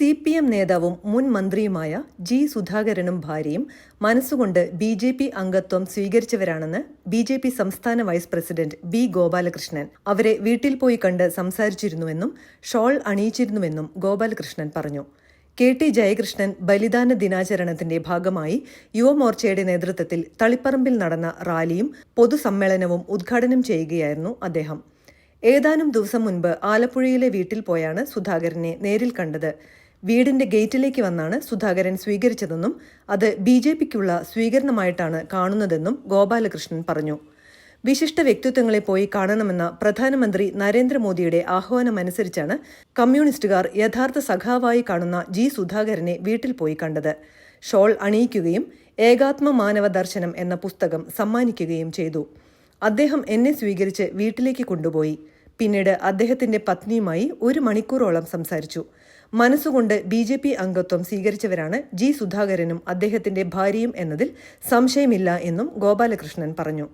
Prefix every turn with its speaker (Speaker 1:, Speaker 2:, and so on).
Speaker 1: C P M നേതാവും മുൻ മന്ത്രിയുമായ ജി സുധാകരനും ഭാര്യയും മനസ്സുകൊണ്ട് ബി ജെ പി അംഗത്വം സ്വീകരിച്ചവരാണെന്ന് ബി ജെ പി സംസ്ഥാന വൈസ് പ്രസിഡന്റ് ബി ഗോപാലകൃഷ്ണൻ അവരെ വീട്ടിൽ പോയി കണ്ട് സംസാരിച്ചിരുന്നുവെന്നും ഷോൾ അണിയിച്ചിരുന്നുവെന്നും ഗോപാലകൃഷ്ണൻ പറഞ്ഞു. കെ ടി ജയകൃഷ്ണൻ ബലിദാന ദിനാചരണത്തിന്റെ ഭാഗമായി യുവമോർച്ചയുടെ നേതൃത്വത്തിൽ തളിപ്പറമ്പിൽ നടന്ന റാലിയും പൊതുസമ്മേളനവും ഉദ്ഘാടനം ചെയ്യുകയായിരുന്നു അദ്ദേഹം. ഏതാനും ദിവസം മുൻപ് ആലപ്പുഴയിലെ വീട്ടിൽ പോയാണ് സുധാകരനെ നേരിൽ കണ്ടത്. വീടിന്റെ ഗേറ്റിലേക്ക് വന്നാണ് സുധാകരൻ സ്വീകരിച്ചതെന്നും അത് ബി ജെ പിക്കുള്ള സ്വീകരണമായിട്ടാണ് കാണുന്നതെന്നും ഗോപാലകൃഷ്ണൻ പറഞ്ഞു. വിശിഷ്ട വ്യക്തിത്വങ്ങളെ പോയി കാണണമെന്ന പ്രധാനമന്ത്രി നരേന്ദ്രമോദിയുടെ ആഹ്വാനമനുസരിച്ചാണ് കമ്മ്യൂണിസ്റ്റുകാർ യഥാർത്ഥ സഖാവായി കാണുന്ന ജി സുധാകരനെ വീട്ടിൽ പോയി കണ്ടത്. ഷോൾ അണിയിക്കുകയും ഏകാത്മ മാനവ ദർശനം എന്ന പുസ്തകം സമ്മാനിക്കുകയും ചെയ്തു. അദ്ദേഹം എന്നെ സ്വീകരിച്ച് വീട്ടിലേക്ക് കൊണ്ടുപോയി. പിന്നീട് അദ്ദേഹത്തിന്റെ പത്നിയുമായി ഒരു മണിക്കൂറോളം സംസാരിച്ചു. മനസ്സുകൊണ്ട് ബി ജെ പി അംഗത്വം സ്വീകരിച്ചവരാണ് ജി സുധാകരനും അദ്ദേഹത്തിന്റെ ഭാര്യയും എന്നതിൽ സംശയമില്ല എന്നും ഗോപാലകൃഷ്ണൻ പറഞ്ഞു.